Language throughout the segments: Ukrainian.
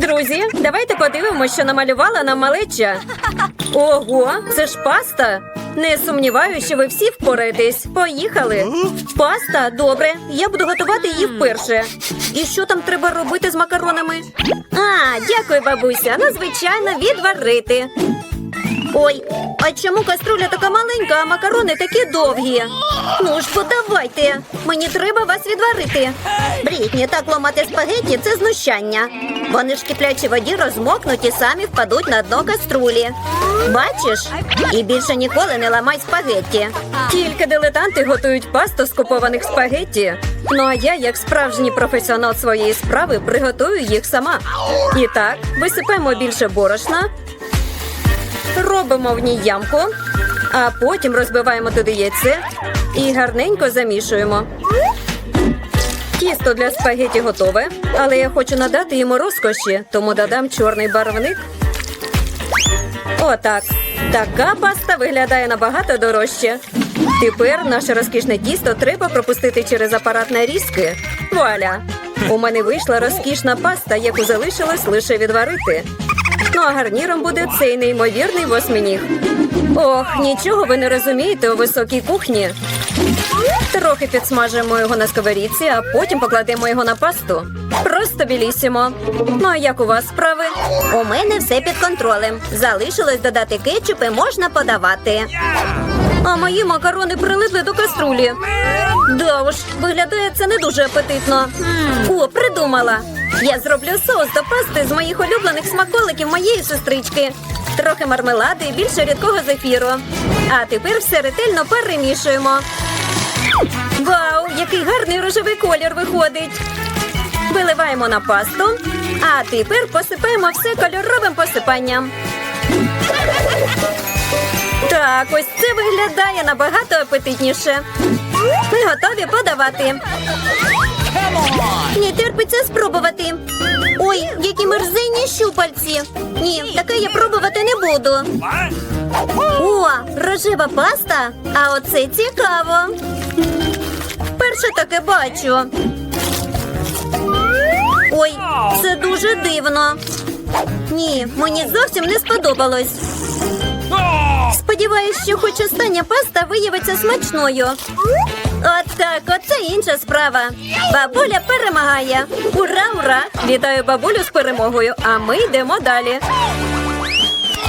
Друзі, давайте подивимося, що намалювала нам малеча. Ого, це ж паста. Не сумніваюся, що ви всі впораєтесь. Поїхали. Паста, добре. Я буду готувати її вперше. І що там треба робити з макаронами? А, дякую, бабуся. Ну, звичайно, відварити. Ой, а чому каструля така маленька, а макарони такі довгі? Ну ж, подавайте. Мені треба вас відварити. Брітні, так ломати спагетті це знущання. Вони ж в киплячій воді розмокнуть і самі впадуть на дно каструлі. Бачиш? І більше ніколи не ламай спагетті. Тільки дилетанти готують пасту з купованих спагетті. Ну а я, як справжній професіонал своєї справи, приготую їх сама. І так, висипаємо більше борошна, робимо в ній ямку, а потім розбиваємо туди яйце і гарненько замішуємо. Тісто для спагеті готове, але я хочу надати йому розкоші, тому додам чорний барвник. Отак. Така паста виглядає набагато дорожче. Тепер наше розкішне тісто треба пропустити через апарат нарізки. Вуаля! У мене вийшла розкішна паста, яку залишилось лише відварити. Ну а гарніром буде цей неймовірний восьминіг. Ох, нічого ви не розумієте у високій кухні. Трохи підсмажимо його на сковорідці, а потім покладемо його на пасту. Просто білісімо. Ну а як у вас справи? У мене все під контролем. Залишилось додати кетчуп і можна подавати. А мої макарони прилипли до каструлі. Да уж, виглядає це не дуже апетитно. О, придумала. Я зроблю соус до пасти з моїх улюблених смаколиків моєї сестрички. Трохи мармеладу і більше рідкого зефіру. А тепер все ретельно перемішуємо. Вау, який гарний рожевий колір виходить. Виливаємо на пасту, а тепер посипаємо все кольоровим посипанням. Так, ось це виглядає набагато апетитніше. Ми готові подавати. Не терпиться спробувати. Ой, які мерзенні щупальці. Ні, таке я пробувати не буду. О, рожева паста. А оце цікаво. Вперше таке бачу. Ой, це дуже дивно. Ні, мені зовсім не сподобалось. Сподіваюсь, що хоч остання паста виявиться смачною. От так, оце інша справа. Бабуля перемагає. Ура, ура! Вітаю бабулю з перемогою, а ми йдемо далі.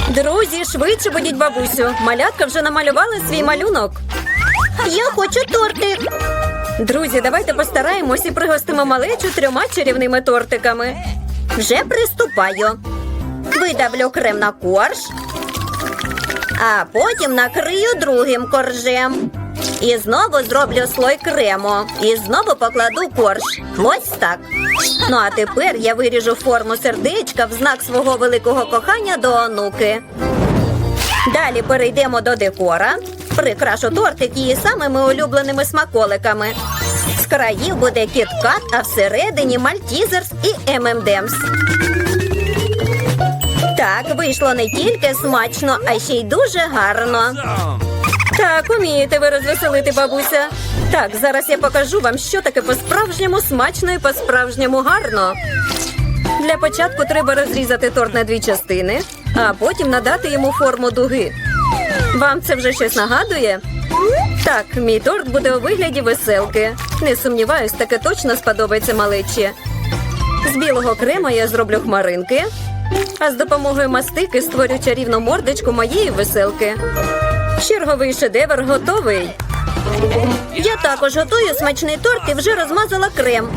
Друзі, швидше будіть бабусю. Малятка вже намалювала свій малюнок. Я хочу тортик. Друзі, давайте постараємось і пригостимо малечу трьома чарівними тортиками. Вже приступаю. Видавлю крем на корж, а потім накрию другим коржем. І знову зроблю слой крему. І знову покладу корж. Ось так. Ну а тепер я виріжу форму сердечка в знак свого великого кохання до онуки. Далі перейдемо до декора. Прикрашу тортик її самими улюбленими смаколиками. З країв буде кіткат, а всередині мальтізерс і ММДемс. Так, вийшло не тільки смачно, а ще й дуже гарно. Так, умієте ви розвеселити, бабуся. Так, зараз я покажу вам, що таке по-справжньому смачно і по-справжньому гарно. Для початку треба розрізати торт на дві частини, а потім надати йому форму дуги. Вам це вже щось нагадує? Так, мій торт буде у вигляді веселки. Не сумніваюсь, таке точно сподобається малечі. З білого крема я зроблю хмаринки, а з допомогою мастики створю чарівну мордочку моєї веселки. Черговий шедевр готовий. Я також готую смачний торт і вже розмазала крем.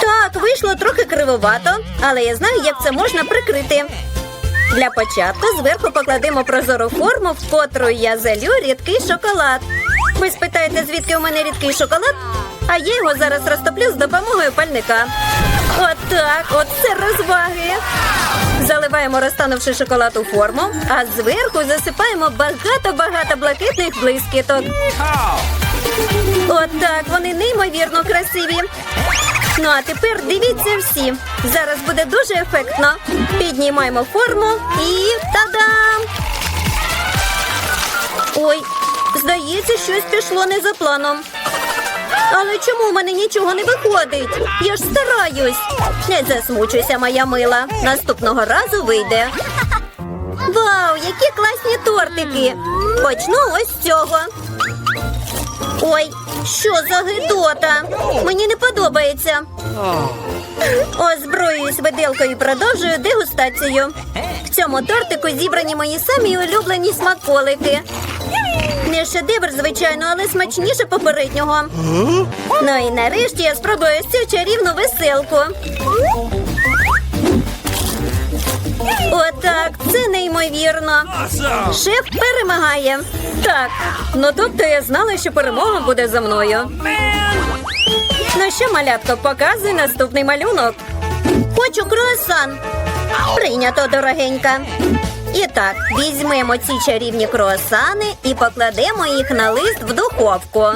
Так, вийшло трохи кривовато, але я знаю, як це можна прикрити. Для початку зверху покладемо прозору форму, в котру я залю рідкий шоколад. Ви спитаєте, звідки у мене рідкий шоколад? А я його зараз розтоплю з допомогою пальника. Отак, от це розваги. Заливаємо розтанувши шоколад у форму, а зверху засипаємо багато-багато блакитних блискіток. Отак, вони неймовірно красиві. Ну а тепер дивіться всі. Зараз буде дуже ефектно. Піднімаємо форму і та-дам! Ой, здається, щось пішло не за планом. Але чому в мене нічого не виходить? Я ж стараюсь. Не засмучуйся, моя мила. Наступного разу вийде. Вау, які класні тортики! Почну ось з цього. Ой, що за гидота? Мені не подобається. Озброююсь виделкою і продовжую дегустацію. В цьому тортику зібрані мої самі улюблені смаколики. Не шедевр, звичайно, але смачніше попереднього. Ну і нарешті я спробую цю чарівну веселку. Отак, це неймовірно. Шеф перемагає. Так, ну тобто я знала, що перемога буде за мною. Ну що, малятко, показуй наступний малюнок. Хочу круасан. Прийнято, дорогенька. І так, візьмемо ці чарівні круасани і покладемо їх на лист в духовку.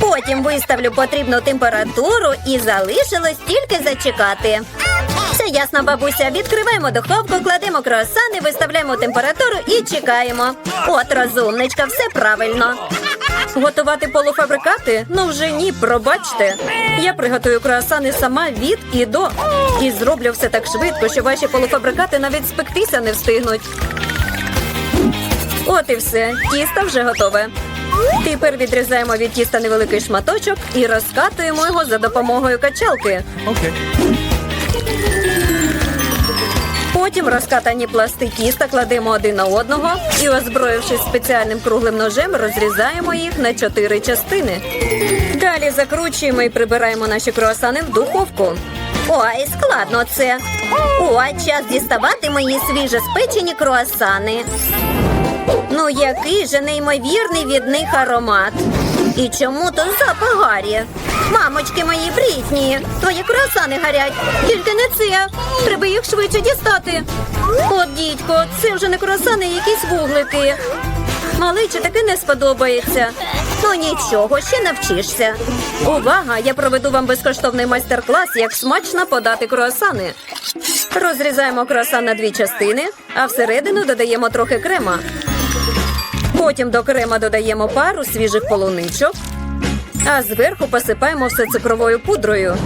Потім виставлю потрібну температуру і залишилось тільки зачекати. Все ясно, бабуся. Відкриваємо духовку, кладемо круасани, виставляємо температуру і чекаємо. От розумничка, все правильно. Готувати полуфабрикати? Ну вже ні, пробачте. Я приготую круасани сама від і до. І зроблю все так швидко, що ваші полуфабрикати навіть спектися не встигнуть. От і все. Тісто вже готове. Тепер відрізаємо від тіста невеликий шматочок і розкатуємо його за допомогою качалки. Okay. Потім розкатані пласти тіста кладемо один на одного і, озброївшись спеціальним круглим ножем, розрізаємо їх на чотири частини. Далі закручуємо і прибираємо наші круасани в духовку. Ой, складно це. О, час діставати мої свіже спечені круасани. Ну, який же неймовірний від них аромат. І чому то запах гарі? Мамочки мої брітні, твої круасани гарять. Тільки не це. Треба їх швидше дістати. От, дідько, це вже не круасани, а якісь вуглики. Маличі таки не сподобається. Ну нічого, ще навчишся. Увага! Я проведу вам безкоштовний майстер-клас, як смачно подати круасани. Розрізаємо круасан на дві частини, а всередину додаємо трохи крема. Потім до крема додаємо пару свіжих полуничок, а зверху посипаємо все цукровою пудрою.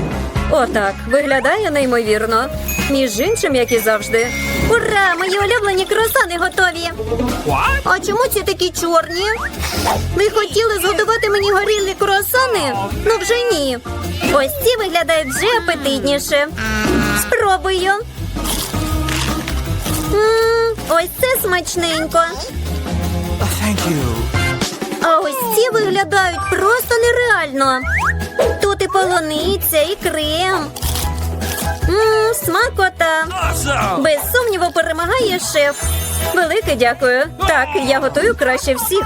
Отак виглядає неймовірно. Між іншим, як і завжди. Ура! Мої улюблені круасани готові. А чому ці такі чорні? Ви хотіли зготувати мені горілі круасани? Ну вже ні. Ось ці виглядають вже апетитніше. Спробую. М, ось це смачненько. Thank you. А ось ці виглядають просто нереально. Тут і полуниця, і крем. Мм, смакота. Awesome. Без сумніву перемагає шеф. Велике дякую. Так, я готую краще всіх.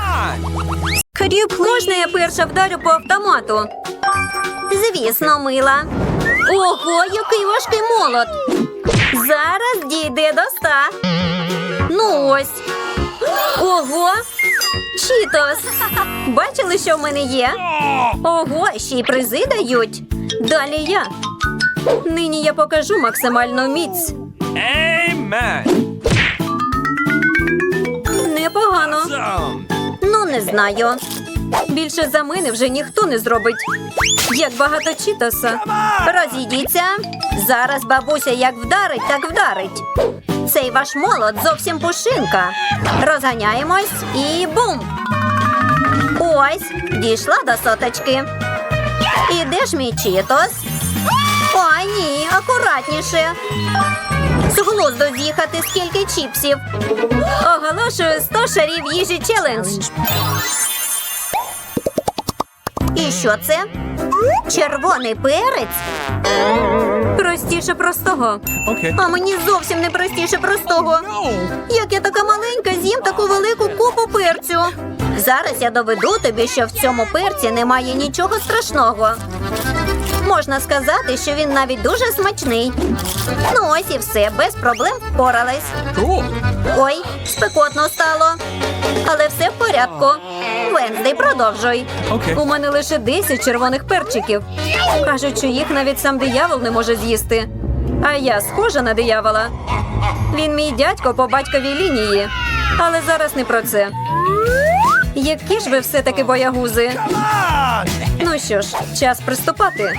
Можна я перша вдарю по автомату? Звісно, мила. Ого, який важкий молот. Зараз дійде до ста. Ну ось. Ого. Чітос. Бачили, що в мене є? Ого, ще й призи дають. Далі я. Нині я покажу максимальну міць. Amen. Непогано. Awesome. Ну, не знаю. Більше за мене вже ніхто не зробить. Як багато чітоса. Розійдіться. Зараз бабуся як вдарить, так вдарить. Цей ваш молот зовсім пушинка. Розганяємось і бум. Ось, дійшла до соточки. І де ж мій чітос? О, ні, акуратніше. З глузду з'їхати, скільки чіпсів. Оголошую 100 шарів їжі челендж. І що це? Червоний перець? Простіше простого. Okay. А мені зовсім не простіше простого. No. Як я така маленька, з'їм таку велику купу перцю. Зараз я доведу тобі, що в цьому перці немає нічого страшного. Можна сказати, що він навіть дуже смачний. Ну ось і все, без проблем впоралась. Cool. Ой, спекотно стало. Але все в порядку. Венздей, продовжуй. Окей. У мене лише 10 червоних перчиків. Кажуть, що їх навіть сам диявол не може з'їсти. А я схожа на диявола. Він мій дядько по батьковій лінії. Але зараз не про це. Які ж ви все-таки боягузи? Ну що ж, час приступати.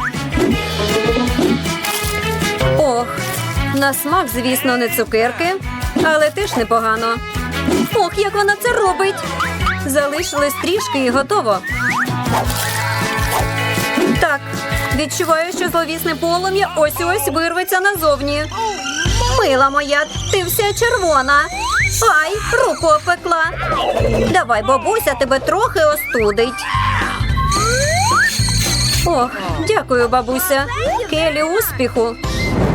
Ох, на смак, звісно, не цукерки, але теж непогано. Ох, як вона це робить! Залишилось трішки і готово. Так, відчуваю, що зловісне полум'я ось ось вирветься назовні. Мила моя, ти вся червона. Ай, руку опекла. Давай, бабуся, тебе трохи остудить. Ох, дякую, бабуся. Келі, успіху.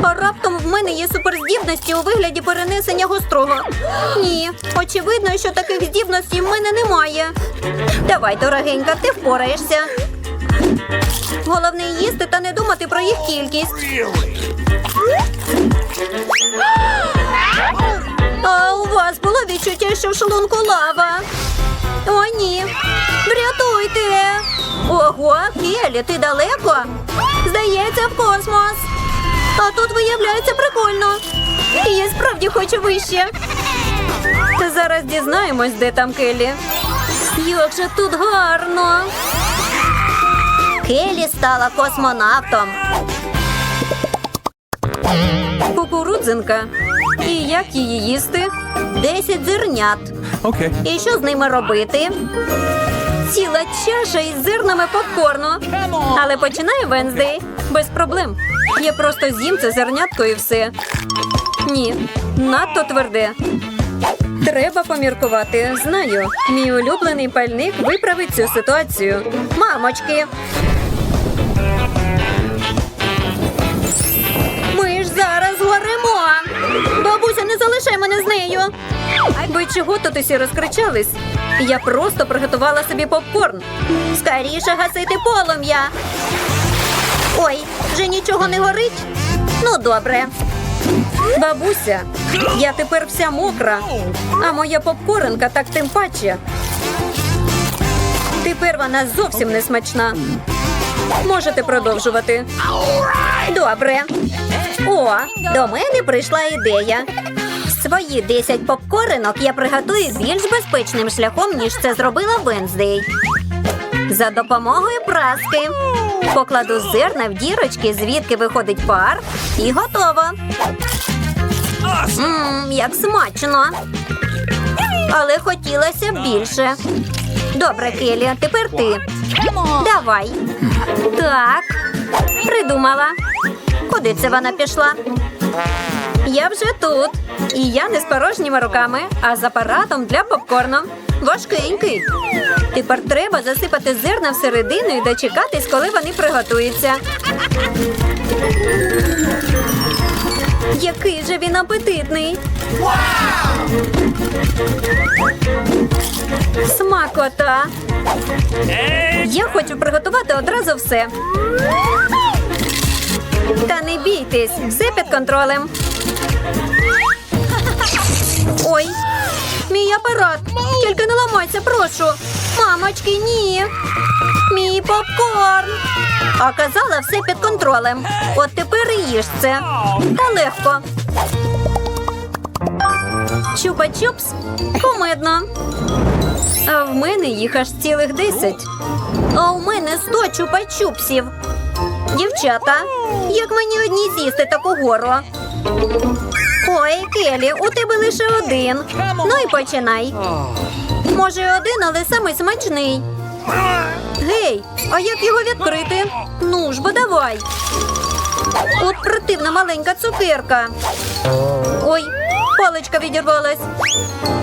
А раптом в мене є суперздібності у вигляді перенесення гострого. Ні, очевидно, що таких здібностей в мене немає. Давай, дорогенька, ти впораєшся. Головне їсти та не думати про їх кількість. А у вас було відчуття, що в шлунку лава? О, ні. Врятуйте. Ого, Келі, ти далеко? Здається, в космос. А тут виявляється прикольно. І я справді хочу вище. Зараз дізнаємось, де там Келі. Як же тут гарно. Келі стала космонавтом. Кукурудзинка. І як її їсти? Десять зернят. Okay. І що з ними робити? Ціла чаша із зернами попкорну. Але починаю Венздей. Без проблем. Я просто з'їм це зернятко і все. Ні, надто тверде. Треба поміркувати. Знаю, мій улюблений пальник виправить цю ситуацію. Мамочки. Ми ж зараз горимо. Бабуся, не залишай мене з нею. Ви чого тут усі розкричались? Я просто приготувала собі попкорн. Скоріше гасити полум'я. Ой, вже нічого не горить? Ну, добре. Бабуся, я тепер вся мокра, а моя попкорнка так тим паче. Тепер вона зовсім не смачна. Можете продовжувати. Добре. О, до мене прийшла ідея. Свої 10 попкоринок я приготую більш безпечним шляхом, ніж це зробила Венздей. За допомогою праски. Покладу зерна в дірочки, звідки виходить пар, і готово. Мм, як смачно. Але хотілося більше. Добре, Келі, тепер ти. Давай. Так. Придумала. Куди це вона пішла? Я вже тут. І я не з порожніми руками, а з апаратом для попкорну. Важкенький. Тепер треба засипати зерна всередину і дочекатись, коли вони приготуються. Який же він апетитний. Смакота. Я хочу приготувати одразу все. Та не бійтесь, все під контролем. Ой, мій апарат. Тільки не ламайся, прошу. Мамочки, ні. Мій попкорн. А казала все під контролем. От тепер їж це. Та легко. Чупа-чупс. Кумедно. А в мене їх аж цілих десять. А у мене сто чупа-чупсів. Дівчата, як мені одній з'їсти таку гору? Ой, Келі, у тебе лише один. Ну і починай. Може, один, але самий смачний. Гей, а як його відкрити? Ну ж бо давай. От противна маленька цукерка. Ой, паличка відірвалась.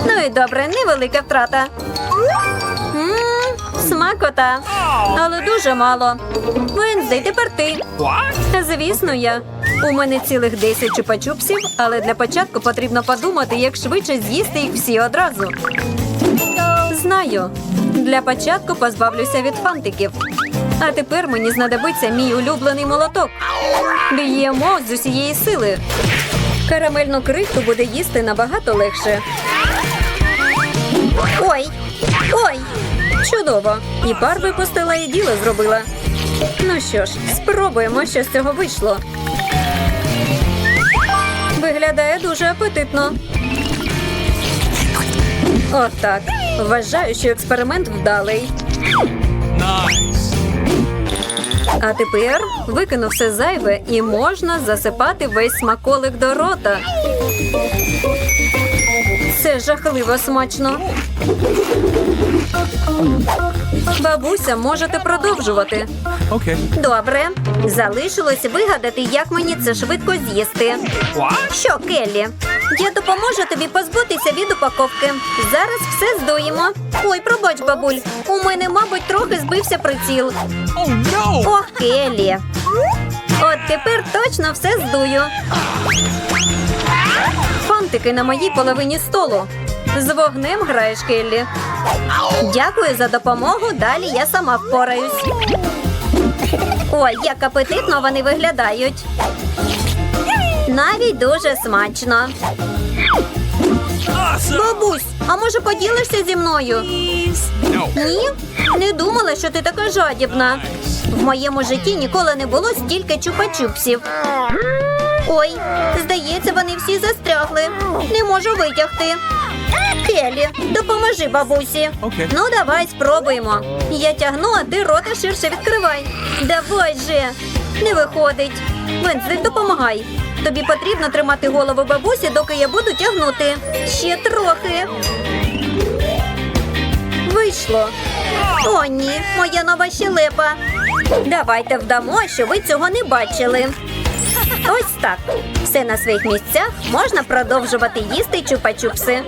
Ну і добре, невелика втрата. Мм, смакота. Але дуже мало. Венздей, тепер ти. Звісно, я. У мене цілих 10 чупа-чупсів, але для початку потрібно подумати, як швидше з'їсти їх всі одразу. Знаю. Для початку позбавлюся від фантиків. А тепер мені знадобиться мій улюблений молоток. Б'ємо з усієї сили. Карамельну крихту буде їсти набагато легше. Ой! Ой! Чудово! І пар випустила, і діло зробила. Ну що ж, спробуємо, що з цього вийшло. Виглядає дуже апетитно. Отак. Вважаю, що експеримент вдалий. Nice. А тепер викину все зайве і можна засипати весь смаколик до рота. Це жахливо смачно. Бабуся, можете продовжувати. Okay. Добре. Залишилось вигадати, як мені це швидко з'їсти. Що, Келлі? Я допоможу тобі позбутися від упаковки. Зараз все здуємо. Ой, пробач, бабуль. У мене, мабуть, трохи збився приціл. Oh no! Ох, Келлі. От тепер точно все здую. Фантики на моїй половині столу. З вогнем граєш, Келлі. Дякую за допомогу. Далі я сама впораюсь. Ой, як апетитно вони виглядають. Навіть дуже смачно. Бабусь, а може поділишся зі мною? Ні? Не думала, що ти така жадібна. В моєму житті ніколи не було стільки чупа-чупсів. Ой, здається, вони всі застрягли. Не можу витягти. Келі, допоможи бабусі. Окей. Ну, давай спробуємо. Я тягну, а ти рота ширше відкривай. Давай же. Не виходить. Вензель, допомагай. Тобі потрібно тримати голову бабусі, доки я буду тягнути. Ще трохи. Вийшло. О, ні, моя нова щелепа. Давайте вдамо, що ви цього не бачили. Ось так. Все на своїх місцях можна продовжувати їсти чупа-чупси.